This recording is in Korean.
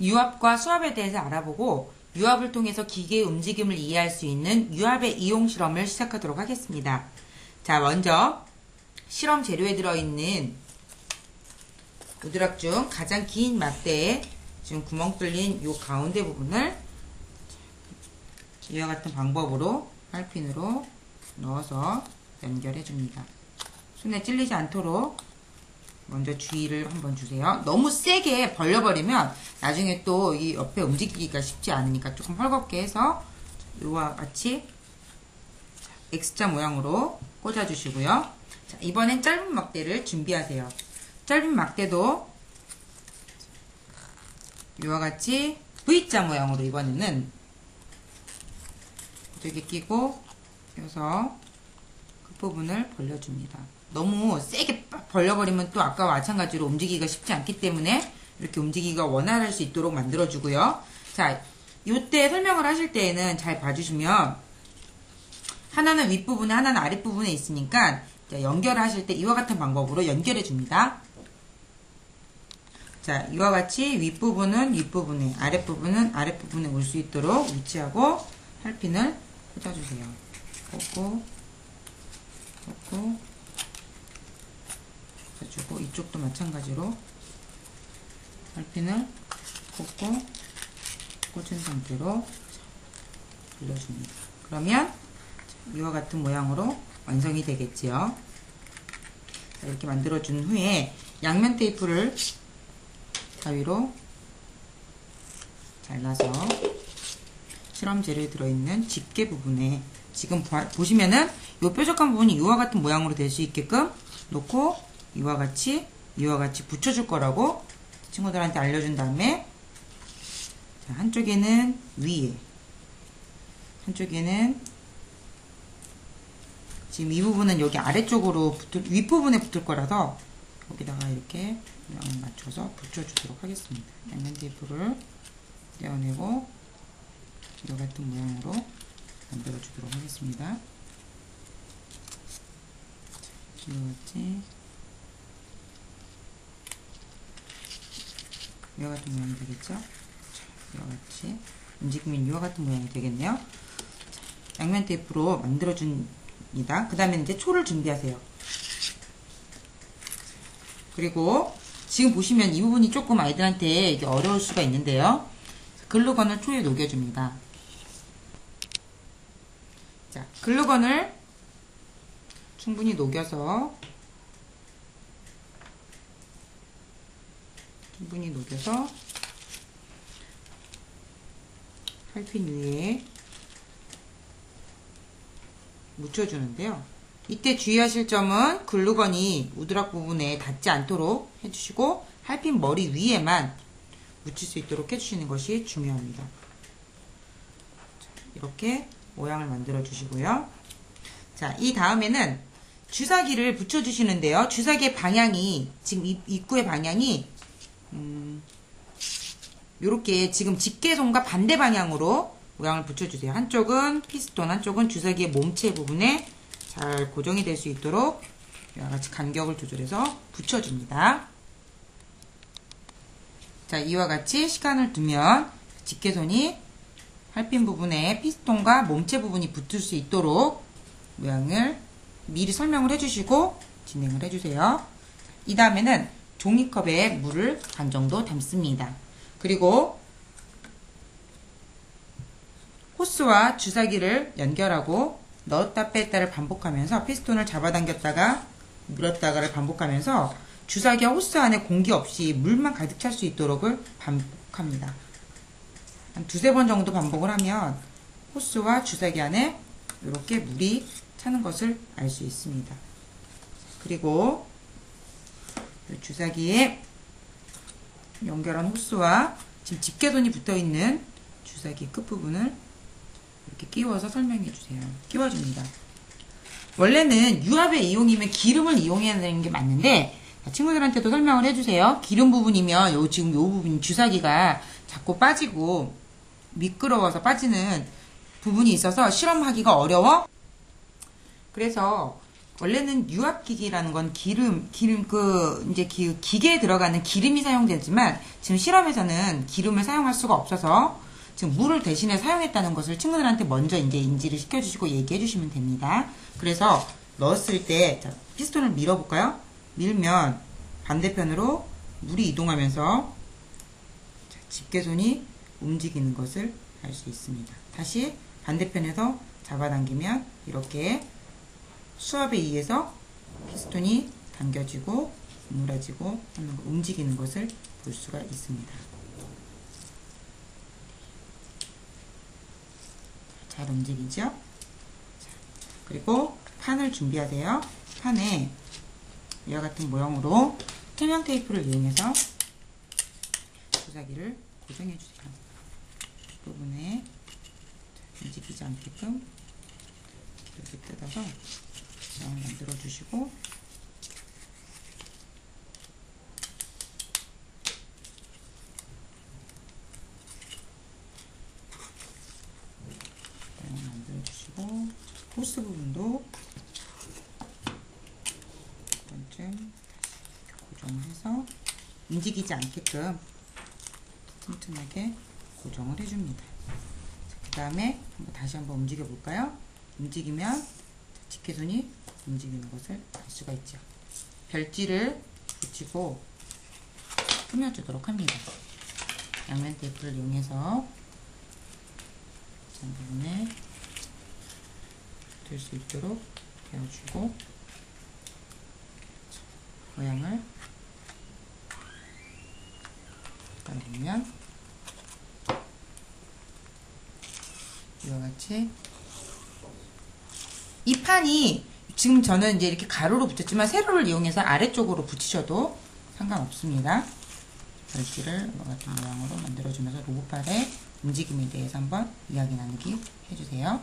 유압과 수압에 대해서 알아보고 유압을 통해서 기계의 움직임을 이해할 수 있는 유압의 이용 실험을 시작하도록 하겠습니다. 자, 먼저 실험 재료에 들어있는 우드락 중 가장 긴 막대에 지금 구멍 뚫린 이 가운데 부분을 이와 같은 방법으로 팔핀으로 넣어서 연결해 줍니다. 손에 찔리지 않도록 먼저 주의를 한번 주세요. 너무 세게 벌려버리면 나중에 또 이 옆에 움직이기가 쉽지 않으니까 조금 헐겁게 해서 이와 같이 X자 모양으로 꽂아주시고요. 자, 이번엔 짧은 막대를 준비하세요. 짧은 막대도 이와 같이 V자 모양으로 이번에는 이렇게 끼고 껴서 끝부분을 벌려줍니다. 너무 세게 벌려버리면 또 아까와 마찬가지로 움직이기가 쉽지 않기 때문에 이렇게 움직이기가 원활할 수 있도록 만들어주고요. 자, 이때 설명을 하실 때에는 잘 봐주시면 하나는 윗부분에 하나는 아랫부분에 있으니까 연결하실 때 이와 같은 방법으로 연결해 줍니다. 자, 이와 같이 윗부분은 윗부분에, 아랫부분은 아랫부분에 올 수 있도록 위치하고 팔핀을 꽂아주세요. 꽂고, 꽂고, 꽂아주고, 이쪽도 마찬가지로 팔핀을 꽂고, 꽂은 상태로 돌려줍니다. 그러면 이와 같은 모양으로 완성이 되겠지요. 이렇게 만들어준 후에 양면 테이프를 가위로 잘라서 실험 재료에 들어있는 집게 부분에 지금 보시면은 이 뾰족한 부분이 이와 같은 모양으로 될 수 있게끔 놓고 이와 같이 이와 같이 붙여줄 거라고 친구들한테 알려준 다음에 한쪽에는 위에 한쪽에는 지금 이 부분은 여기 아래쪽으로 붙을, 윗부분에 붙을 거라서 여기다가 이렇게 모양을 맞춰서 붙여주도록 하겠습니다. 양면 테이프를 떼어내고 이와 같은 모양으로 만들어주도록 하겠습니다. 이와 같이 이와 같은 모양이 되겠죠? 이와 같이 움직이면 이와 같은 모양이 되겠네요. 양면 테이프로 만들어줍니다. 그 다음에 이제 초를 준비하세요. 그리고 지금 보시면 이 부분이 조금 아이들한테 어려울 수가 있는데요. 글루건을 초에 녹여줍니다. 자, 글루건을 충분히 녹여서 충분히 녹여서 팔핀 위에 묻혀주는데요. 이때 주의하실 점은 글루건이 우드락 부분에 닿지 않도록 해주시고 할핀 머리 위에만 묻힐 수 있도록 해주시는 것이 중요합니다. 이렇게 모양을 만들어 주시고요. 자, 이 다음에는 주사기를 붙여주시는데요. 주사기의 방향이, 지금 입구의 방향이, 음, 요렇게 지금 집게손과 반대 방향으로 모양을 붙여주세요. 한쪽은 피스톤, 한쪽은 주사기의 몸체 부분에 잘 고정이 될 수 있도록 같이 간격을 조절해서 붙여줍니다. 자, 이와 같이 시간을 두면 집게손이 할핀 부분에 피스톤과 몸체 부분이 붙을 수 있도록 모양을 미리 설명을 해주시고 진행을 해주세요. 이 다음에는 종이컵에 물을 반 정도 담습니다. 그리고 호스와 주사기를 연결하고 넣었다 뺐다를 반복하면서 피스톤을 잡아당겼다가 밀었다가를 반복하면서 주사기와 호스 안에 공기 없이 물만 가득 찰 수 있도록을 반복합니다. 한 두세 번 정도 반복을 하면 호스와 주사기 안에 이렇게 물이 차는 것을 알 수 있습니다. 그리고 주사기에 연결한 호스와 지금 집게손이 붙어있는 주사기 끝부분을 이렇게 끼워서 설명해 주세요. 끼워줍니다. 원래는 유압의 이용이면 기름을 이용해야 되는 게 맞는데 친구들한테도 설명을 해주세요. 기름 부분이면 요 지금 요 부분 주사기가 자꾸 빠지고 미끄러워서 빠지는 부분이 있어서 실험하기가 어려워. 그래서 원래는 유압기기라는 건 기름, 기름, 그, 이제 기, 기계에 들어가는 기름이 사용되지만 지금 실험에서는 기름을 사용할 수가 없어서 지금 물을 대신에 사용했다는 것을 친구들한테 먼저 이제 인지를 시켜주시고 얘기해 주시면 됩니다. 그래서 넣었을 때, 자, 피스톤을 밀어볼까요? 밀면 반대편으로 물이 이동하면서 자, 집게손이 움직이는 것을 알 수 있습니다. 다시 반대편에서 잡아당기면 이렇게 수압에 의해서 피스톤이 당겨지고 구부러지고 하는 거, 움직이는 것을 볼 수가 있습니다. 잘 움직이죠? 자, 그리고 판을 준비하세요. 판에 이와 같은 모형으로 투명 테이프를 이용해서 주사기를 고정해 주세요. 부분에 움직이지 않게끔 이렇게 뜯어서 만들어 주시고 모양 만들어 주시고 호스 부분도 한번쯤 고정해서 움직이지 않게끔 튼튼하게 고정을 해줍니다. 그 다음에 다시 한번 움직여 볼까요? 움직이면 집게손이 움직이는 것을 알 수가 있죠. 별지를 붙이고 꾸며주도록 합니다. 양면 테이프를 이용해서 전 부분에 될 수 있도록 되어주고 모양을 보면 이와 같이 이 판이 지금 저는 이제 이렇게 가로로 붙였지만 세로를 이용해서 아래쪽으로 붙이셔도 상관없습니다. 별지를 이와 같은 모양으로 만들어주면서 로봇팔의 움직임에 대해서 한번 이야기 나누기 해주세요.